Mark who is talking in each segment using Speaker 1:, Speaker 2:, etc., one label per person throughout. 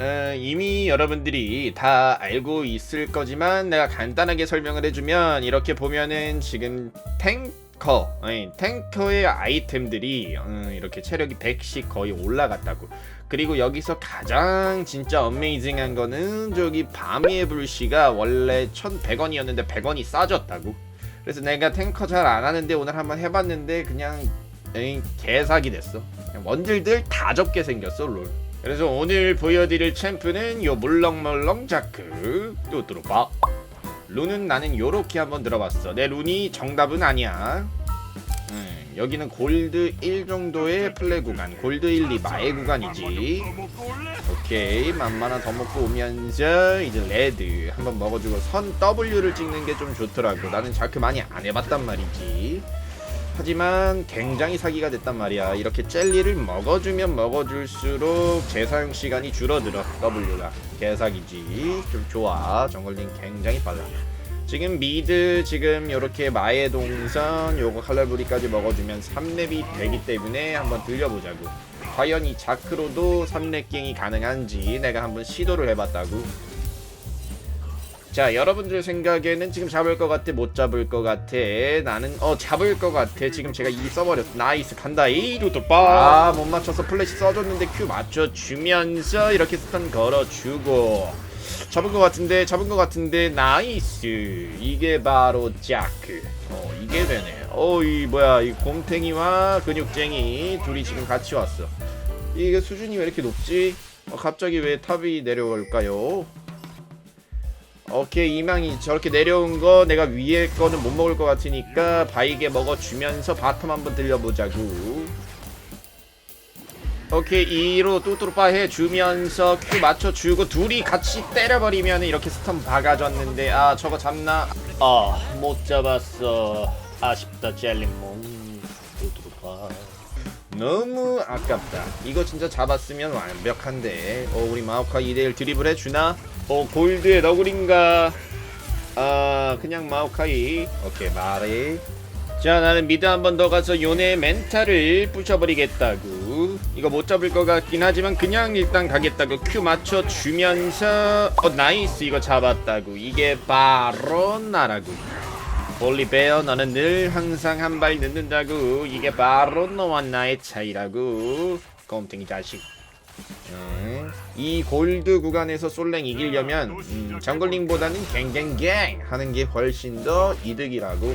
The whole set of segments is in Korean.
Speaker 1: 어, 이미 여러분들이 다 알고 있을 거지만 내가 간단하게 설명을 해주면 이렇게 보면은 지금 탱커, 아니, 탱커의 아이템들이 어, 이렇게 체력이 100씩 거의 올라갔다고. 그리고 여기서 가장 진짜 어메이징한 거는 저기 밤의 불씨가 원래 1100원이었는데 100원이 싸졌다고. 그래서 내가 탱커 잘 안 하는데 오늘 한번 해봤는데 그냥 에이, 개사기 됐어. 원딜들 다 접게 생겼어 롤. 그래서 오늘 보여드릴 챔프는 요 물렁물렁 자크. 또 들어봐. 룬은 나는 요렇게 한번 들어봤어. 내 룬이 정답은 아니야. 음, 여기는 골드 1 정도의 플레 구간. 골드 1, 2 마의 구간이지. 오케이 만만한 더 먹고 오면서 이제 레드. 한번 먹어주고 선 W를 찍는 게 좀 좋더라고. 나는 자크 많이 안 해봤단 말이지 하지만 굉장히 사기가 됐단 말이야. 이렇게 젤리를 먹어주면 먹어줄수록 재사용 시간이 줄어들어. W가 개사기지. 좀 좋아. 정글링 굉장히 빨라. 지금 미드 지금 요렇게 마의 동선 요거 칼날부리까지 먹어주면 3렙이 되기 때문에 한번 들려보자고. 과연 이 자크로도 3렙갱이 가능한지 내가 한번 시도를 해봤다고. 자 여러분들 생각에는 지금 잡을 것 같아 못 잡을 것 같아? 나는 어 잡을 것 같아. 지금 제가 이 써버렸어 나이스 간다 이루도빠 아못 맞춰서 플래시 써줬는데 큐 맞춰주면서 이렇게 스턴 걸어주고. 잡은 것 같은데 잡은 것 같은데 나이스. 이게 바로 자크. 어 이게 되네. 어이 뭐야 이 곰탱이와 근육쟁이 둘이 지금 같이 왔어. 이게 수준이 왜 이렇게 높지? 어, 갑자기 왜 탑이 내려올까요 오케이 이망이 저렇게 내려온 거 내가 위에 거는 못 먹을 것 같으니까 바이게 먹어주면서 바텀 한번 들려보자구. 오케이 2로 뚜뚜루빠 해주면서 큐 맞춰주고 둘이 같이 때려버리면 이렇게 스턴 박아줬는데 아 저거 잡나? 아 못 잡았어. 아쉽다 젤리몬 뚜뚜루빠. 너무 아깝다. 이거 진짜 잡았으면 완벽한데. 어 우리 마오카 2대1 드리블 해주나? 어 골드의 너구린가? 아 그냥 마오카이. 오케이 말해 자 나는 미드 한 번 더 가서 요네 멘탈을 부셔버리겠다고 이거 못 잡을 것 같긴 하지만 그냥 일단 가겠다고 큐 맞춰주면서 어 나이스. 이거 잡았다고 이게 바로 나라고 볼리베어 너는 늘 항상 한 발 늦는다고 이게 바로 너와 나의 차이라고 껌탱이 자식 음, 이 골드 구간에서 솔랭 이기려면 음, 정글링보다는 갱갱갱 하는 게 훨씬 더 이득이라고.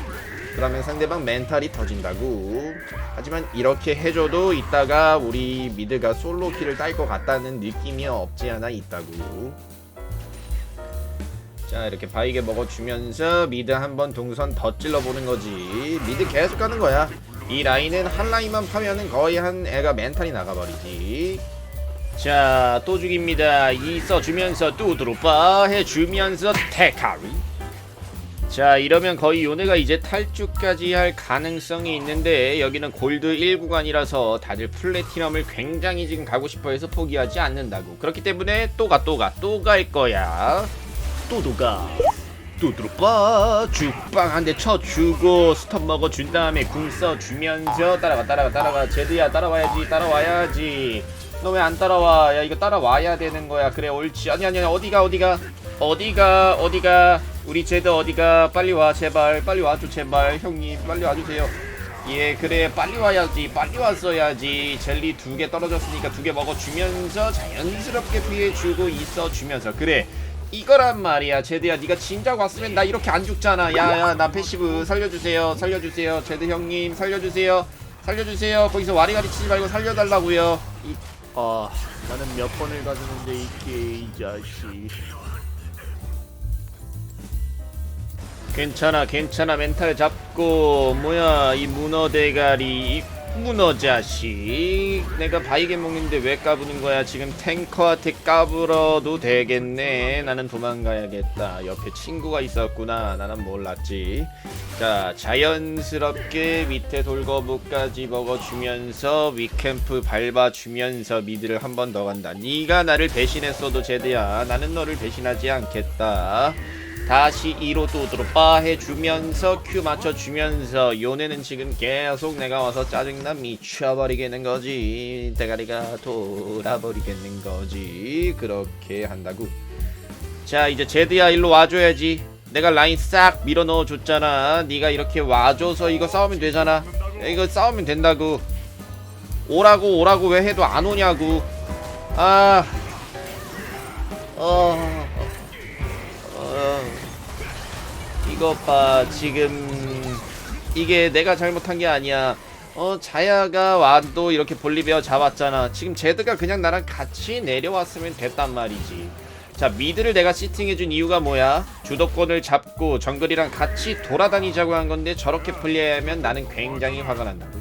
Speaker 1: 그러면 상대방 멘탈이 터진다고. 하지만 이렇게 해줘도 이따가 우리 미드가 솔로 킬을 딸것 같다는 느낌이 없지 않아 있다고. 자 이렇게 바이게 먹어주면서 미드 한번 동선 더 찔러보는 거지. 미드 계속 가는 거야. 이 라인은 한 라인만 파면은 거의 한 애가 멘탈이 나가버리지 자, 또 죽입니다. 이 써주면서 또 드로빠 해주면서 테카리. 자, 이러면 거의 요네가 이제 탈주까지 할 가능성이 있는데 여기는 골드 1구간이라서 다들 플래티넘을 굉장히 지금 가고 싶어해서 포기하지 않는다고. 그렇기 때문에 또 가, 또 가, 또 갈 거야. 또 도가. 또 드로빠 죽빵 한 대 쳐주고 스톱 먹어준 다음에 궁 써주면서 따라가 따라가 따라가 제드야 따라와야지 따라와야지 너 왜 안 따라와? 야 이거 따라와야 되는 거야. 그래 옳지. 아니 아니 아니 어디가 어디가? 어디가 어디가? 우리 제드 어디가? 빨리 와 제발. 빨리 와줘 제발. 형님 빨리 와주세요. 예 그래. 빨리 와야지. 빨리 왔어야지. 젤리 두 개 떨어졌으니까 두 개 먹어주면서 자연스럽게 피해주고 있어주면서. 그래. 이거란 말이야. 제드야 네가 진작 왔으면 나 이렇게 안 죽잖아. 야야 나 패시브 살려주세요. 살려주세요. 제드 형님 살려주세요. 살려주세요. 거기서 와리가리 치지 말고 살려달라고요. 이
Speaker 2: 아, 나는 몇 번을 가주는데 이 게 이 자식.
Speaker 1: 괜찮아 괜찮아. 멘탈 잡고. 뭐야 이 문어 대가리. 이 문어 자식? 내가 바이게 먹는데 왜 까부는 거야? 지금 탱커한테 까불어도 되겠네. 나는 도망가야겠다. 옆에 친구가 있었구나. 나는 몰랐지. 자 자연스럽게 밑에 돌거부까지 먹어주면서 위캠프 밟아주면서 미드를 한 번 더 간다. 네가 나를 배신했어도 제드야. 나는 너를 배신하지 않겠다 다시 2로 또 들어빠 해주면서 큐 맞춰주면서 요네는 지금 계속 내가 와서 짜증나 미쳐버리겠는 거지. 대가리가 돌아버리겠는 거지. 그렇게 한다고. 자 이제 제드야 일로 와줘야지. 내가 라인 싹 밀어 넣어 줬잖아. 네가 이렇게 와줘서 이거 싸우면 되잖아. 이거 싸우면 된다고. 오라고 오라고 왜 해도 안 오냐고. 아 어, 어, 이것 봐 지금 이게 내가 잘못한 게 아니야. 어 자야가 와도 이렇게 볼리베어 잡았잖아. 지금 제드가 그냥 나랑 같이 내려왔으면 됐단 말이지. 자 미드를 내가 시팅해준 이유가 뭐야? 주도권을 잡고 정글이랑 같이 돌아다니자고 한 건데 저렇게 플레이하면 나는 굉장히 화가 난다고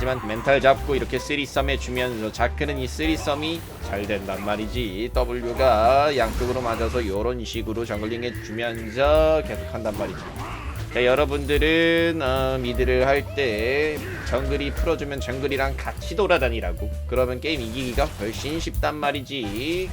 Speaker 1: 하지만 멘탈 잡고 이렇게 쓰리썸 해주면서 자크는 이 쓰리썸이 잘 된단 말이지. W가 양쪽으로 맞아서 요런 식으로 정글링 해주면서 계속 한단 말이지. 자 여러분들은 어, 미드를 할 때 정글이 풀어주면 정글이랑 같이 돌아다니라고. 그러면 게임 이기기가 훨씬 쉽단 말이지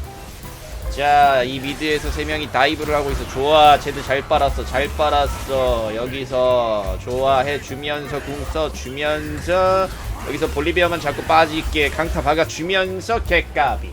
Speaker 1: 자, 이 미드에서 세 명이 다이브를 하고 있어. 좋아, 쟤들 잘 빨았어, 잘 빨았어. 여기서 좋아 해 주면서 궁 써 주면서 여기서 볼리비아만 자꾸 빠지게 강타 박아 주면서 개까비.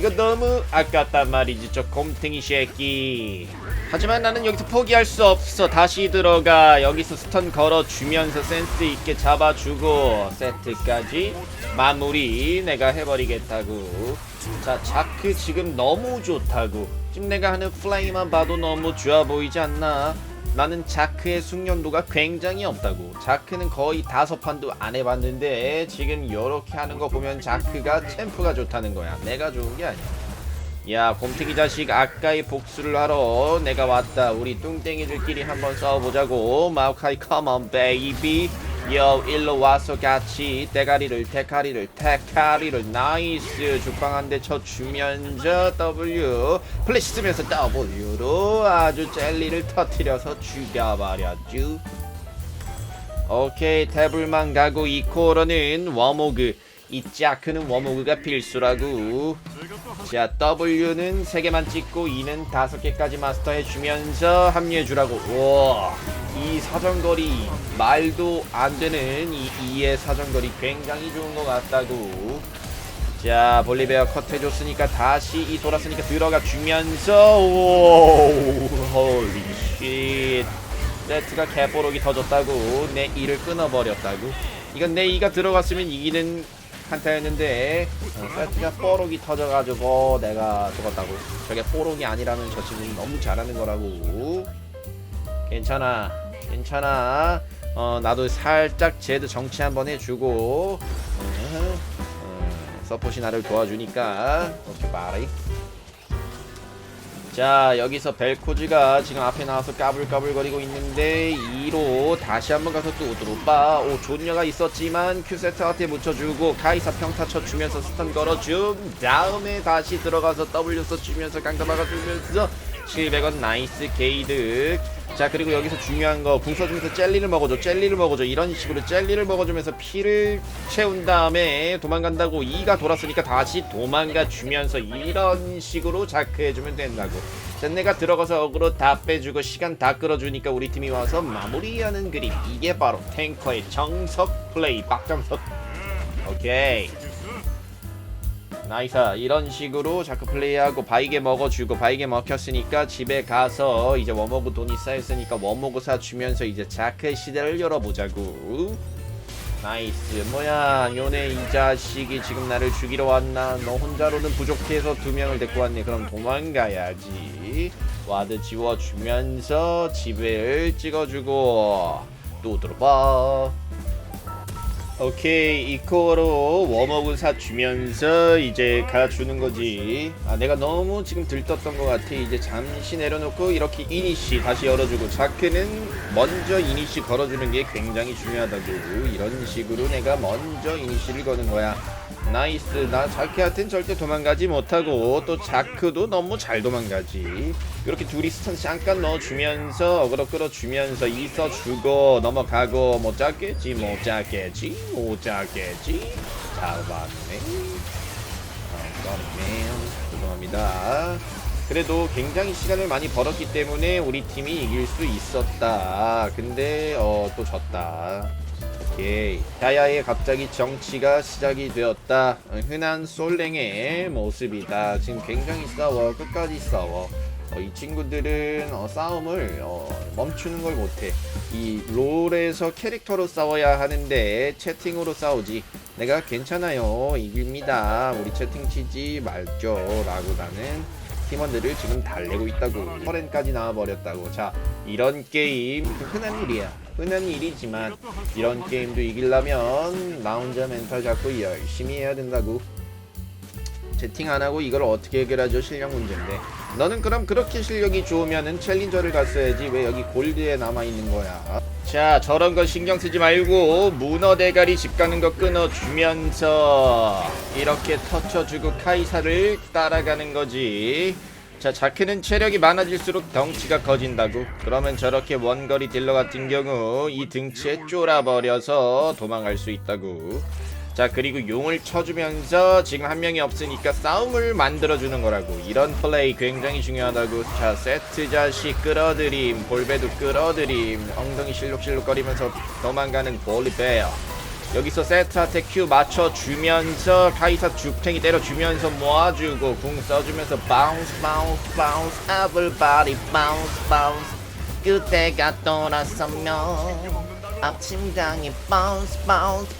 Speaker 1: 이거 너무 아깝단 말이지, 저 곰탱이 새끼. 하지만 나는 여기서 포기할 수 없어. 다시 들어가. 여기서 스턴 걸어 주면서 센스 있게 잡아주고 세트까지 마무리 내가 해버리겠다고. 자, 자크 지금 너무 좋다고. 지금 내가 하는 플레이만 봐도 너무 좋아 보이지 않나? 나는 자크의 숙련도가 굉장히 없다고. 자크는 거의 다섯 판도 안 해봤는데 지금 이렇게 하는 거 보면 자크가 챔프가 좋다는 거야. 내가 좋은 게 아니야. 야, 곰탱이 자식 아까의 복수를 하러 내가 왔다. 우리 뚱땡이들끼리 한번 싸워보자고. 마우카이 컴온 베이비. 여 일로 와서 같이 대가리를 대가리를 대가리를. 나이스. 죽방 한 대 쳐주면서 W. 플래시 쓰면서 W로 아주 젤리를 터트려서 죽여버렸죠 오케이. 태블만 가고 이 코어는 워모그 이 자크는 워모그가 필수라고. 자 W는 3개만 찍고 E는 5개까지 마스터해주면서 합류해주라고. 와이 사정거리 말도 안되는 이 E의 사정거리 굉장히 좋은 것 같다고. 자 볼리베어 컷 해줬으니까 다시 이 돌았으니까 들어가 주면서. 오 홀리 쉣 세트가 개뽀록이 터졌다고. 내 이를 끊어버렸다고. 이건 내 이가 들어갔으면 이기는 한타였는데 어, 세트가 뽀록이 터져가지고 내가 죽었다고. 저게 뽀록이 아니라면 저 친구는 너무 잘하는 거라고. 괜찮아 괜찮아. 어 나도 살짝 제드 정치 한번 해주고 어, 어, 서폿이 나를 도와주니까 오케이 바이 자 여기서 벨코즈가 지금 앞에 나와서 까불까불거리고 있는데 2로 다시 한번 가서 또 오드로빠 오 존녀가 있었지만 큐세트한테 묻혀주고 카이사 평타 쳐주면서 스턴 걸어줌. 다음에 다시 들어가서 W 써주면서 강타 막아주면서 700원 나이스 게이드 자 그리고 여기서 중요한 거궁 써주면서 젤리를 먹어줘 젤리를 먹어줘. 이런 식으로 젤리를 먹어주면서 피를 채운 다음에 도망간다고 이가 돌았으니까 다시 도망가 주면서 이런 식으로 자크해주면 된다고. 자 내가 들어가서 어그로 다 빼주고 시간 다 끌어주니까 우리 팀이 와서 마무리하는 그림. 이게 바로 탱커의 정석 플레이 박정석. 오케이 나이사 이런 식으로 자꾸 플레이하고 바이게 먹어주고 바이게 먹혔으니까 집에 가서 이제 워머그 돈이 쌓였으니까 워머그 사주면서 이제 자크 시대를 열어보자고 나이스. 뭐야 요네 이 자식이 지금 나를 죽이러 왔나? 너 혼자로는 부족해서 두 명을 데리고 왔네. 그럼 도망가야지. 와드 지워주면서 집을 찍어주고. 또 들어봐 오케이 이코로 웜업을 사주면서 이제 가주는 거지. 아 내가 너무 지금 들떴던 것 같아. 이제 잠시 내려놓고 이렇게 이니시 다시 열어주고 자크는 먼저 이니시 걸어주는 게 굉장히 중요하다고. 이런 식으로 내가 먼저 이니시를 거는 거야 나이스. 나 자크한텐 절대 도망가지 못하고 또 자크도 너무 잘 도망가지. 이렇게 둘이 스턴 잠깐 넣어주면서 어그로 끌어주면서 있어주고 넘어가고 못 잡겠지 못 잡겠지 못 잡겠지. 잡았네. 아, sorry, 죄송합니다. 그래도 굉장히 시간을 많이 벌었기 때문에 우리 팀이 이길 수 있었다. 근데 어 또 졌다. 오케이. 야야의 갑자기 정치가 시작이 되었다. 어, 흔한 솔랭의 모습이다. 지금 굉장히 싸워. 끝까지 싸워. 어, 이 친구들은 어, 싸움을 어, 멈추는 걸 못해. 이 롤에서 캐릭터로 싸워야 하는데 채팅으로 싸우지. 내가 괜찮아요. 이깁니다. 우리 채팅 치지 말죠. 라고 나는 팀원들을 지금 달래고 있다고. 터렌까지 나와버렸다고. 자, 이런 게임 흔한 일이야. 흔한 일이지만 이런 게임도 이기려면 나 혼자 멘탈 잡고 열심히 해야 된다고. 채팅 안 하고 이걸 어떻게 해결하죠? 실력 문제인데. 너는 그럼 그렇게 실력이 좋으면은 챌린저를 갔어야지 왜 여기 골드에 남아 있는 거야? 자, 저런 거 신경 쓰지 말고 문어 대가리 집 가는 거 끊어주면서 이렇게 터쳐주고 카이사를 따라가는 거지. 자, 자크는 체력이 많아질수록 덩치가 커진다고. 그러면 저렇게 원거리 딜러 같은 경우 이 등치에 쫄아버려서 도망갈 수 있다고. 자 그리고 용을 쳐주면서 지금 한 명이 없으니까 싸움을 만들어주는 거라고 이런 플레이 굉장히 중요하다고 자 세트 자식 끌어들임 볼베도 끌어들임 엉덩이 실룩실룩거리면서 도망가는 볼리베어 여기서 세트한테 Q 맞춰주면서 카이사 죽탱이 때려주면서 모아주고 궁 써주면서 바운스 바운스 바운스 everybody 바운스 바운스 그때가 돌아서면 앞심장이 바운스 바운스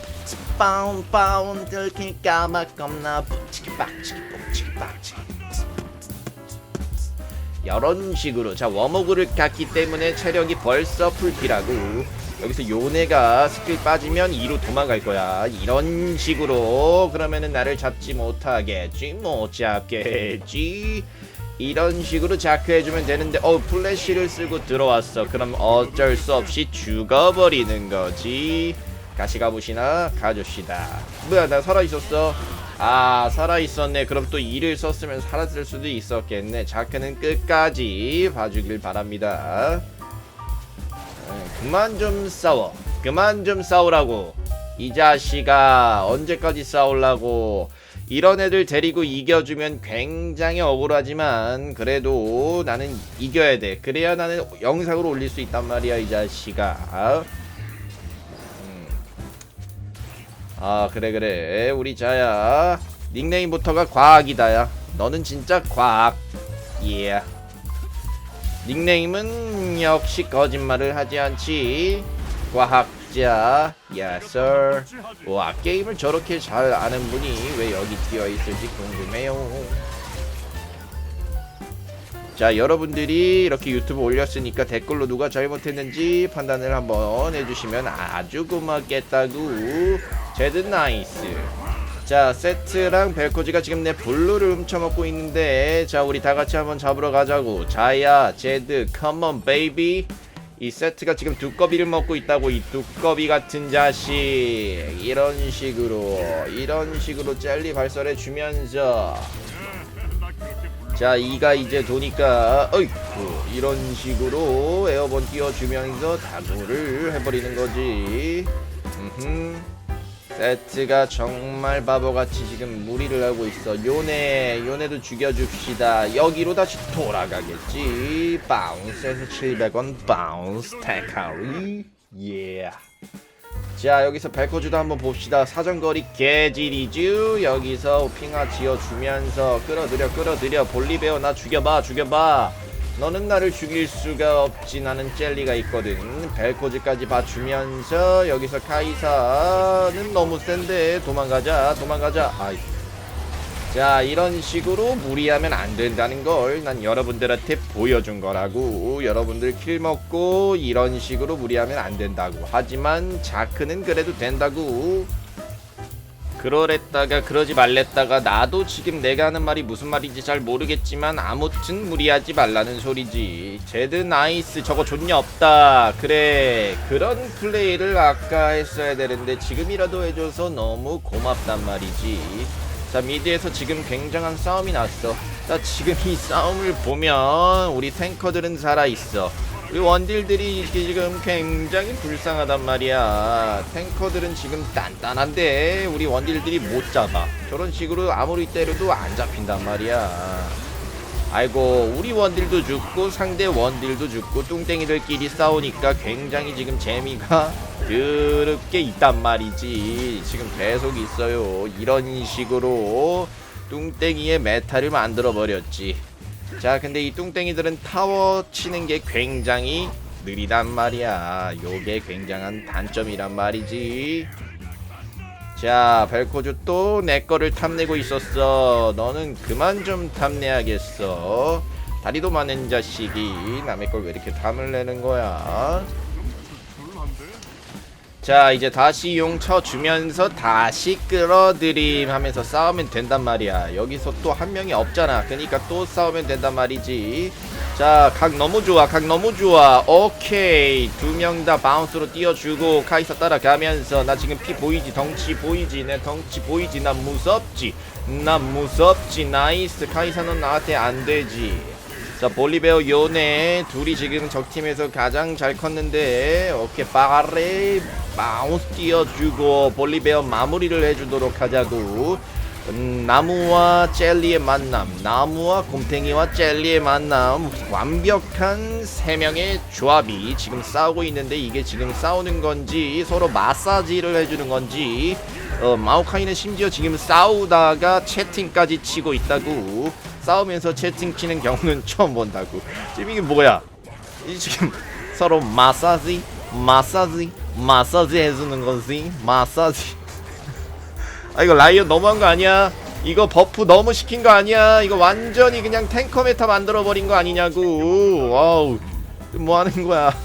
Speaker 1: 바운 바운 들킬까 봐 겁나 푹치기 빡치기 푹치기 빡치기. 이런 식으로 자 워머그를 갔기 때문에 체력이 벌써 풀피라고 여기서 요네가 스킬 빠지면 2로 도망갈 거야. 이런 식으로 그러면은 나를 잡지 못하겠지 못 잡겠지. 이런 식으로 자크해주면 되는데 어 플래시를 쓰고 들어왔어. 그럼 어쩔 수 없이 죽어버리는 거지. 같이 가보시나? 가줍시다. 뭐야 나 살아있었어? 아 살아있었네. 그럼 또 이를 썼으면 살았을 수도 있었겠네. 자크는 끝까지 봐주길 바랍니다 에, 그만 좀 싸워. 그만 좀 싸우라고. 이 자식아 언제까지 싸우려고? 이런 애들 데리고 이겨주면 굉장히 억울하지만 그래도 나는 이겨야 돼. 그래야 나는 영상으로 올릴 수 있단 말이야 이 자식아. 아 그래 그래. 우리 자야. 닉네임부터가 과학이다야. 너는 진짜 과학. 예 닉네임은 역시 거짓말을 하지 않지. 과학자 yes 와 게임을 저렇게 잘 아는 분이 왜 여기 뛰어 있을지 궁금해요. 자 여러분들이 이렇게 유튜브 올렸으니까 댓글로 누가 잘못했는지 판단을 한번 해주시면 아주 고맙겠다구 제드 나이스 자 세트랑 벨코지가 지금 내 블루를 훔쳐먹고 있는데 자 우리 다같이 한번 잡으러 가자고. 자야 제드 컴온 베이비. 이 세트가 지금 두꺼비를 먹고 있다고 이 두꺼비 같은 자식. 이런 식으로 이런 식으로 젤리 발설해 주면서. 자 이가 이제 도니까 어이쿠 이런 식으로 에어본 띄워주면서 다구를 해버리는 거지. 음흠 세트가 정말 바보같이 지금 무리를 하고 있어. 요네 요네도 죽여줍시다. 여기로 다시 돌아가겠지. 바운스에서 700원 바운스 테카리. 예자 여기서 벨코즈도 한번 봅시다. 사정거리 개질이쥬. 여기서 핑하 지어주면서 끌어들여 끌어들여. 볼리베어 나 죽여봐 죽여봐 너는 나를 죽일 수가 없지. 나는 젤리가 있거든. 벨코즈까지 봐주면서 여기서 카이사는 너무 센데 도망가자 도망가자. 아이. 자 이런 식으로 무리하면 안 된다는 걸 난 여러분들한테 보여준 거라고. 여러분들 킬 먹고 이런 식으로 무리하면 안 된다고. 하지만 자크는 그래도 된다고 그러랬다가 그러지 말랬다가 나도 지금 내가 하는 말이 무슨 말인지 잘 모르겠지만 아무튼 무리하지 말라는 소리지. 제드 나이스 저거 존냐 없다. 그래. 그런 플레이를 아까 했어야 되는데 지금이라도 해줘서 너무 고맙단 말이지. 자 미드에서 지금 굉장한 싸움이 났어. 자 지금 이 싸움을 보면 우리 탱커들은 살아있어 우리 원딜들이 지금 굉장히 불쌍하단 말이야. 탱커들은 지금 단단한데 우리 원딜들이 못 잡아. 저런 식으로 아무리 때려도 안 잡힌단 말이야. 아이고 우리 원딜도 죽고 상대 원딜도 죽고 뚱땡이들끼리 싸우니까 굉장히 지금 재미가 드럽게 있단 말이지. 지금 계속 있어요. 이런 식으로 뚱땡이의 메타를 만들어 버렸지 자 근데 이 뚱땡이들은 타워 치는 게 굉장히 느리단 말이야. 요게 굉장한 단점이란 말이지. 자 벨코주 또 내 거를 탐내고 있었어. 너는 그만 좀 탐내야겠어. 다리도 많은 자식이 남의 걸 왜 이렇게 탐을 내는 거야 자 이제 다시 용 쳐주면서 다시 끌어들임 하면서 싸우면 된단 말이야. 여기서 또 한 명이 없잖아. 그러니까 또 싸우면 된단 말이지. 자 각 너무 좋아 각 너무 좋아. 오케이. 두 명 다 바운스로 띄워주고 카이사 따라가면서 나 지금 피 보이지? 덩치 보이지? 내 덩치 보이지? 난 무섭지. 난 무섭지. 나이스. 카이사는 나한테 안 되지 자 볼리베어 요네. 둘이 지금 적팀에서 가장 잘 컸는데 오케이 빠레 마우스 띄워주고 볼리베어 마무리를 해주도록 하자고. 음, 나무와 젤리의 만남 나무와 곰탱이와 젤리의 만남. 완벽한 세 명의 조합이 지금 싸우고 있는데 이게 지금 싸우는 건지 서로 마사지를 해주는 건지 어, 마오카이는 심지어 지금 싸우다가 채팅까지 치고 있다고 싸우면서 채팅 치는 경우는 처음 본다고. 지금 이게 뭐야? 이 지금 서로 마사지 마사지 마사지 해주는 거지 마사지. 아 이거 라이언 너무한 거 아니야? 이거 버프 너무 시킨 거 아니야? 이거 완전히 그냥 탱커 메타 만들어 버린 거 아니냐고. 와우. 뭐 하는 거야?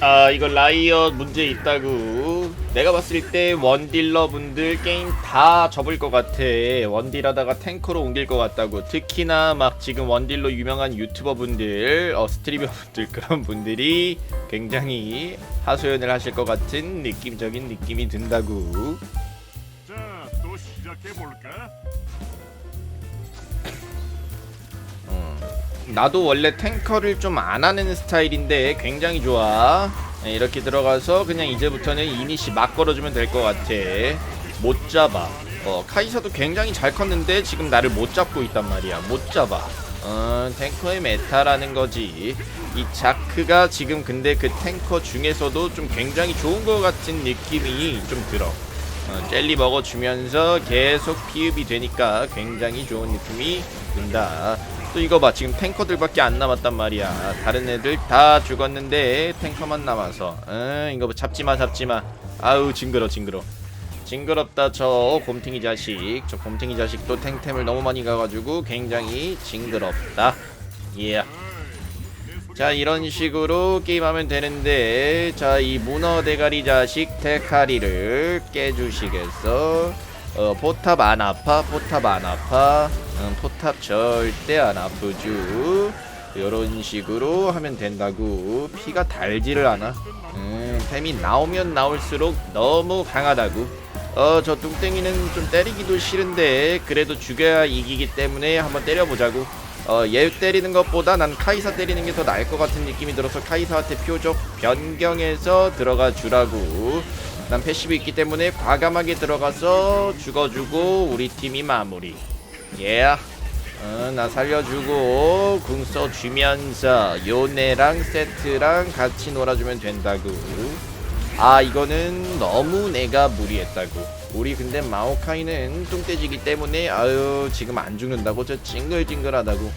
Speaker 1: 아 이거 라이엇 문제 있다고 내가 봤을 때 원딜러 분들 게임 다 접을 것 같아 원딜 하다가 탱커로 옮길 것 같다고 특히나 막 지금 원딜로 유명한 유튜버 분들 어 스트리머 분들 그런 분들이 굉장히 하소연을 하실 것 같은 느낌적인 느낌이 든다고
Speaker 3: 자, 또 시작해 볼까?
Speaker 1: 나도 원래 탱커를 좀 안 하는 스타일인데 굉장히 좋아. 네, 이렇게 들어가서 그냥 이제부터는 이니시 막 걸어주면 될 것 같아. 못 잡아. 어, 카이사도 굉장히 잘 컸는데 지금 나를 못 잡고 있단 말이야. 못 잡아. 어, 탱커의 메타라는 거지. 이 자크가 지금 근데 그 탱커 중에서도 좀 굉장히 좋은 것 같은 느낌이 좀 들어. 어, 젤리 먹어주면서 계속 피흡이 되니까 굉장히 좋은 느낌이 든다. 또 이거 봐. 지금 탱커들밖에 안 남았단 말이야. 다른 애들 다 죽었는데 탱커만 남아서. 응 이거 뭐 잡지마 잡지마. 아우 징그러 징그러. 징그럽다 저 곰탱이 자식. 저 곰탱이 자식도 탱템을 너무 많이 가가지고 굉장히 징그럽다. 예. 자 이런 식으로 게임하면 되는데 자 이 문어 대가리 자식 테카리를 깨주시겠어 어 포탑 안 아파 포탑 안 아파. 응, 포탑 절대 안 아프죠. 요런 식으로 하면 된다고. 피가 달지를 않아. 음, 템이 나오면 나올수록 너무 강하다고. 어 저 뚱땡이는 좀 때리기도 싫은데 그래도 죽여야 이기기 때문에 한번 때려보자고. 어 얘 때리는 것보다 난 카이사 때리는 게 더 나을 것 같은 느낌이 들어서 카이사한테 표적 변경해서 들어가 주라고 난 패시브 있기 때문에 과감하게 들어가서 죽어주고 우리 팀이 마무리. 예. 어, 나 살려주고 궁 써주면서 요네랑 세트랑 같이 놀아주면 된다고. 아 이거는 너무 내가 무리했다고. 우리 근데 마오카이는 뚱떼지기 때문에 아유 지금 안 죽는다고 저 징글징글하다고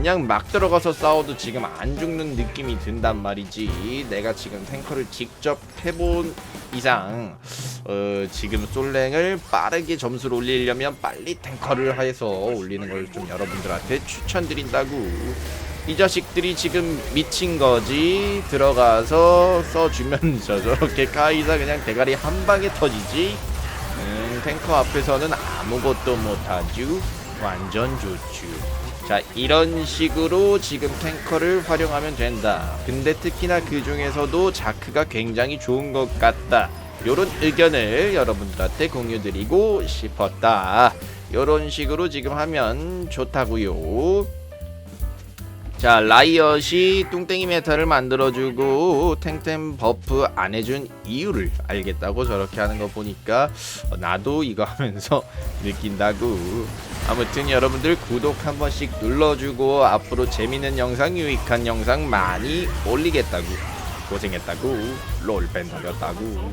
Speaker 1: 그냥 막 들어가서 싸워도 지금 안 죽는 느낌이 든단 말이지. 내가 지금 탱커를 직접 해본 이상 어, 지금 솔랭을 빠르게 점수를 올리려면 빨리 탱커를 해서 올리는 걸 좀 여러분들한테 추천드린다고. 이 자식들이 지금 미친 거지. 들어가서 써주면서 저렇게 카이사 그냥 대가리 한 방에 터지지. 음, 탱커 앞에서는 아무것도 못하죠. 완전 좋죠 자 이런 식으로 지금 탱커를 활용하면 된다. 근데 특히나 그 중에서도 자크가 굉장히 좋은 것 같다. 요런 의견을 여러분들한테 공유드리고 싶었다. 요런 식으로 지금 하면 좋다고요 자 라이엇이 뚱땡이 메타를 만들어주고 탱템 버프 안 해준 이유를 알겠다고 저렇게 하는 거 보니까 어, 나도 이거 하면서 느낀다고. 아무튼 여러분들 구독 한 번씩 눌러주고 앞으로 재밌는 영상 유익한 영상 많이 올리겠다고. 고생했다고. 롤밴 돌렸다고